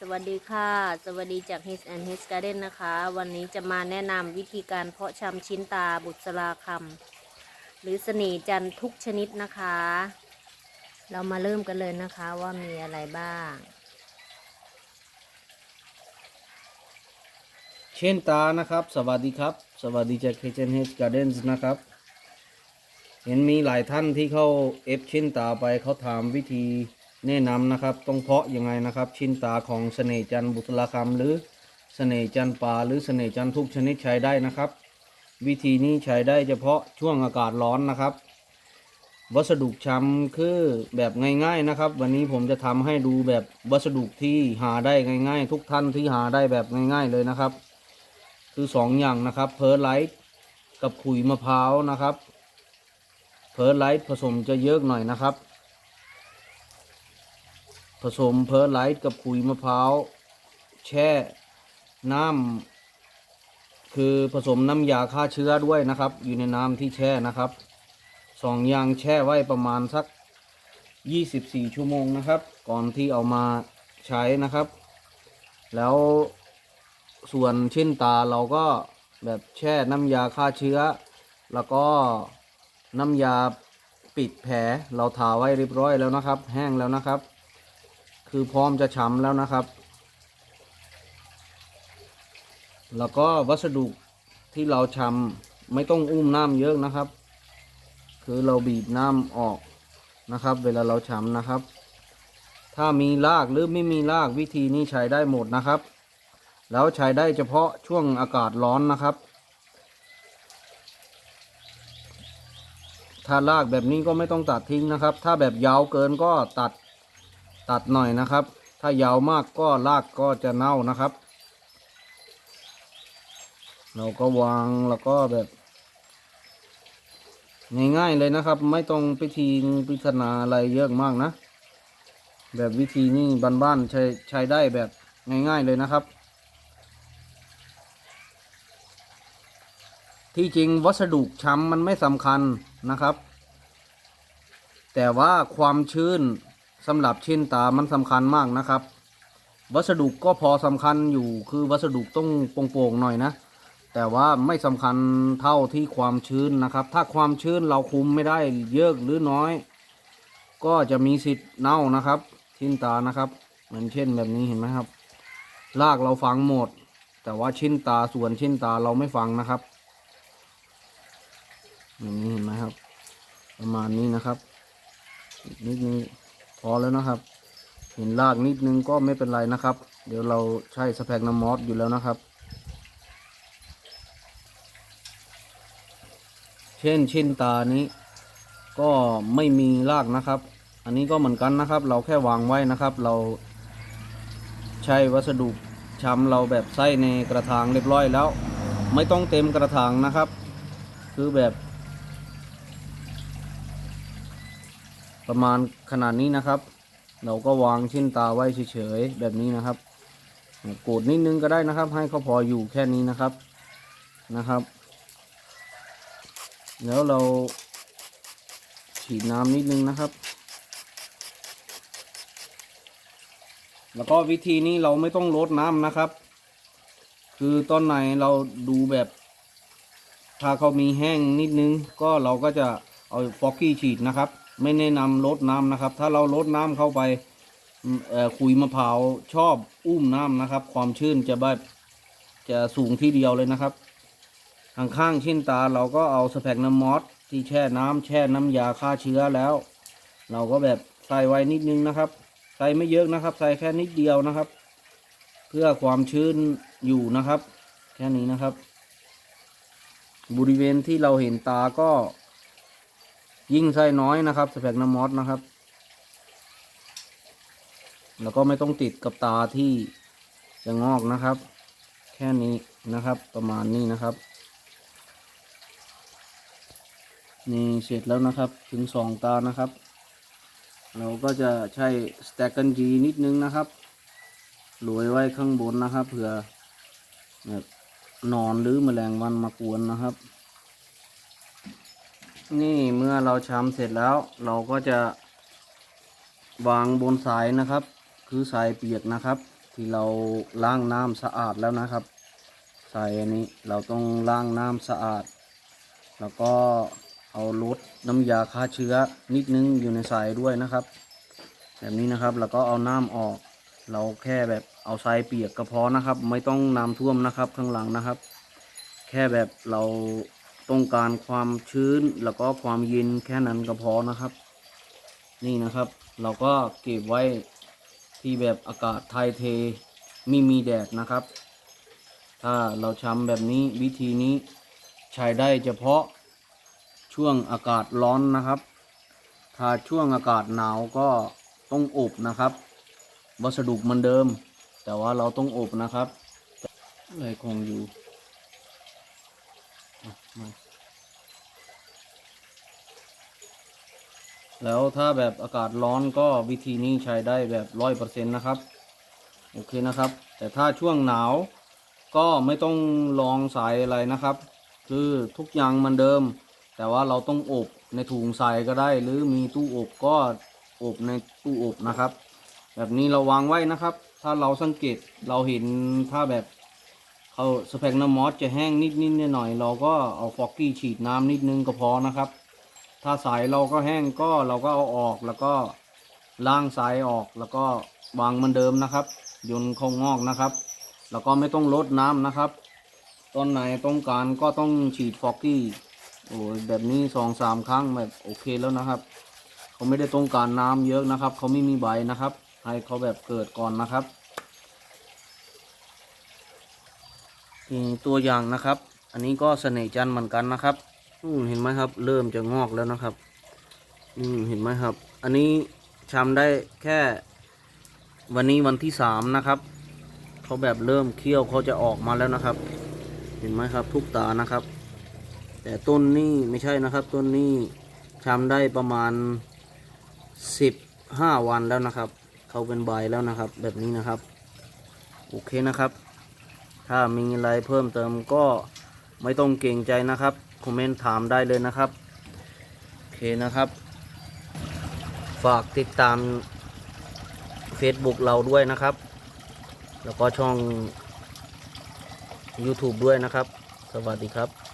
สวัสดีค่ะ สวัสดีจาก His and His Garden นะคะ วันนี้จะมาแนะนำวิธีการเพาะชำชิ้นตาบุษราคำหรือเสน่จันทุกชนิดนะคะ เรามาเริ่มกันเลยนะคะว่ามีอะไรบ้าง เช่นตานะครับ สวัสดีครับ สวัสดีจาก Kitchen Head Gardens นะครับ เห็นมีหลายท่านที่เข้าเอฟชิ้นตาไปเขาถามวิธี แนะนำนะครับต้องเพาะยังไงนะครับ ชิ้นตาของเสน่จันทร์บุตรคำหรือเสน่จันป่าหรือเสน่จันทุกชนิดใช้ได้นะครับ วิธีนี้ใช้ได้เฉพาะช่วงอากาศร้อนนะครับ วัสดุชำคือแบบง่ายๆนะครับ วันนี้ผมจะทำให้ดูแบบวัสดุที่หาได้ง่าย ๆ ทุกท่านที่หาได้แบบง่าย ๆเลยนะครับ คือสองอย่างนะครับเพอร์ไลท์กับขุยมะพร้าวนะครับเพอร์ไลท์ผสมจะเยอะหน่อยนะครับ ผสมเพอร์ไลท์กับขุยมะพร้าวแช่น้ำคือผสมน้ำยาฆ่าเชื้อด้วยนะครับ อยู่ในน้ำที่แช่นะครับสองอย่างแช่ไว้ประมาณสัก 24 ชั่วโมงนะครับ ก่อนที่เอามาใช้นะครับ แล้วส่วนชิ้นตาเราก็แบบแช่น้ำยาฆ่าเชื้อ แล้วก็น้ำยาปิดแผลเราทาไว้เรียบร้อยแล้วนะครับ แห้งแล้วนะครับ คือพร้อมจะช้ำแล้วนะครับ แล้วก็วัสดุที่เราชำไม่ต้องอุ้มน้ำเยอะนะครับ คือเราบีบน้ำออกนะครับ เวลาเราชำนะครับ ถ้ามีรากหรือไม่มีรากวิธีนี้ใช้ได้หมดนะครับ แล้วใช้ได้เฉพาะช่วงอากาศร้อนนะครับถ้ารากแบบนี้ก็ไม่ต้องตัดทิ้งนะครับ ถ้าแบบยาวเกินก็ตัด ตัดหน่อยนะครับ ถ้ายาวมากก็รากก็จะเน่านะครับ เราก็วางแล้วก็แบบง่ายๆเลยนะครับ ไม่ต้องพิธีพิธนาอะไรเยอะมากนะ แบบวิธีนี้บ้านๆใช้ใช้ได้แบบง่ายๆเลยนะครับ ที่จริงวัสดุช้ำมันไม่สำคัญนะครับ แต่ว่าความชื้น สำหรับชิ้นตามันสำคัญมากนะครับ วัสดุก็พอสำคัญอยู่คือวัสดุต้องโปร่งๆหน่อยนะ แต่ว่าไม่สำคัญเท่าที่ความชื้นนะครับ ถ้าความชื้นเราคุมไม่ได้เยอะหรือน้อย ก็จะมีสิทธิ์เน่านะครับ ชิ้นตานะครับ เหมือนเช่นแบบนี้เห็นไหมครับรากเราฝังหมด แต่ว่าชิ้นตาส่วนชิ้นตาเราไม่ฝังนะครับอย่างนี้เห็นไหมครับ ประมาณนี้นะครับนิดนึง พอแล้วนะครับ เห็นรากนิดนึงก็ไม่เป็นไรนะครับ เดี๋ยวเราใช้สแปกน้ำมอสอยู่แล้วนะครับ เช่นชิ้นตานี้ ก็ไม่มีรากนะครับ อันนี้ก็เหมือนกันนะครับ เราแค่วางไว้นะครับ เราใช้วัสดุช้ำเราแบบใส่ในกระถางเรียบร้อยแล้ว ไม่ต้องเต็มกระถางนะครับ คือแบบ ประมาณขนาดนี้นะครับ เราก็วางชิ้นตาไว้เฉยๆแบบนี้นะครับกดนิดนึงก็ได้นะครับ ให้เขาพออยู่แค่นี้นะครับนะครับ แล้วเราฉีดน้ำนิดนึงนะครับ แล้วก็วิธีนี้เราไม่ต้องลดน้ำนะครับ คือต้นไหนเราดูแบบ ถ้าเขามีแห้งนิดนึง ก็เราก็จะเอาฟอกกี้ฉีดนะครับ ไม่แนะนำลดน้ำนะครับ ถ้าเราลดน้ำเข้าไปอืมเอ่อขุยมะพร้าวชอบอุ้มน้ำนะครับ ความชื้นจะแบบจะสูงที่เดียวเลยนะครับข้างๆชิ้นตาเราก็เอาสแปกน้ำมอสที่แช่น้ำแช่น้ำยาฆ่าเชื้อแล้ว เราก็แบบใส่ไว้นิดนึงนะครับ ใส่ไม่เยอะนะครับ ใส่แค่นิดเดียวนะครับ เพื่อความชื้นอยู่นะครับ แค่นี้นะครับ บริเวณที่เราเห็นตาก็ ยิ่งใส่น้อยนะครับสแปกน้ำมอสนะครับ แล้วก็ไม่ต้องติดกับตาที่จะงอกนะครับ แค่นี้นะครับประมาณนี้นะครับ นี่เสร็จแล้วนะครับถึงสองตานะครับ เราก็จะใช้สแต็กกันจีนิดนึงนะครับโรยไว้ข้างบนนะครับเผื่อแบบนอนหรือแมลงวันมากวนนะครับ นี่เมื่อเราชำเสร็จแล้ว เราก็จะวางบนสายนะครับ คือสายเปียกนะครับ ที่เราล้างน้ำสะอาดแล้วนะครับใส่อันนี้เราต้องล้างน้ำสะอาด แล้วก็เอาลดน้ำยาฆ่าเชื้อนิดนึงอยู่ในสายด้วยนะครับ แบบนี้นะครับแล้วก็เอาน้ำออก เราแค่แบบเอาทรายเปียกก็พอนะครับ ไม่ต้องน้ำท่วมนะครับข้างหลังนะครับ แค่แบบเรา ต้องการความชื้นแล้วก็ความเย็นแค่นั้นก็พอนะครับ นี่นะครับ เราก็เก็บไว้ที่แบบอากาศไทยเทไม่มีแดดนะครับ ถ้าเราชำแบบนี้วิธีนี้ใช้ได้เฉพาะช่วงอากาศร้อนนะครับ ถ้าช่วงอากาศหนาวก็ต้องอบนะครับ วัสดุเหมือนเดิม แต่ว่าเราต้องอบนะครับเลยคงอยู่อะมา แล้วถ้าแบบอากาศร้อนก็วิธีนี้ใช้ได้แบบร้อยเปอร์เซ็นต์นะครับโอเคนะครับ แต่ถ้าช่วงหนาวก็ไม่ต้องลองสายอะไรนะครับ คือทุกอย่างมันเดิม แต่ว่าเราต้องอบในถุงใส่ก็ได้ หรือมีตู้อบก็อบในตู้อบนะครับ แบบนี้เราวางไว้นะครับ ถ้าเราสังเกตเราเห็นถ้าแบบเขาสเปกน้ำมอสจะแห้งนิดนิดๆหน่อยๆเราก็เอาฟอกกี้ฉีดน้ำนิดนึงก็พอนะครับ ถ้าสายเราก็แห้งก็เราก็เอาออกแล้วก็ล้างสายออกแล้วก็วางเหมือนเดิมนะครับ ยนเข้างอกนะครับ แล้วก็ไม่ต้องลดน้ำนะครับ ตอนไหนต้องการก็ต้องฉีดฟอกกี้โอ้แบบนี้สองสามครั้งแบบโอเคแล้วนะครับ เขาไม่ได้ต้องการน้ำเยอะนะครับ เขาไม่มีใบนะครับ ให้เขาแบบเกิดก่อนนะครับตัวอย่างนะครับ อันนี้ก็เสน่ห์จันเหมือนกันนะครับ อืมเห็นไหมครับ เริ่มจะงอกแล้วนะครับ อืมเห็นไหมครับ อันนี้ชำได้แค่ วันนี้วันที่สามนะครับเขาแบบเริ่มเคี้ยวเขาจะออกมาแล้วนะครับ เห็นไหมครับ ทุกตานะครับ แต่ต้นนี้ไม่ใช่นะครับ ต้นนี้ชำได้ประมาณสิบห้าวันแล้วนะครับเขาเป็นใบแล้วนะครับ แบบนี้นะครับ โอเคนะครับ ถ้ามีอะไรเพิ่มเติมก็ไม่ต้องเกรงใจนะครับ คอมเมนต์ถามได้เลยนะครับ โอเคนะครับ ฝากติดตาม Facebook เราด้วยนะครับ แล้วก็ช่อง YouTube ด้วยนะครับ สวัสดีครับ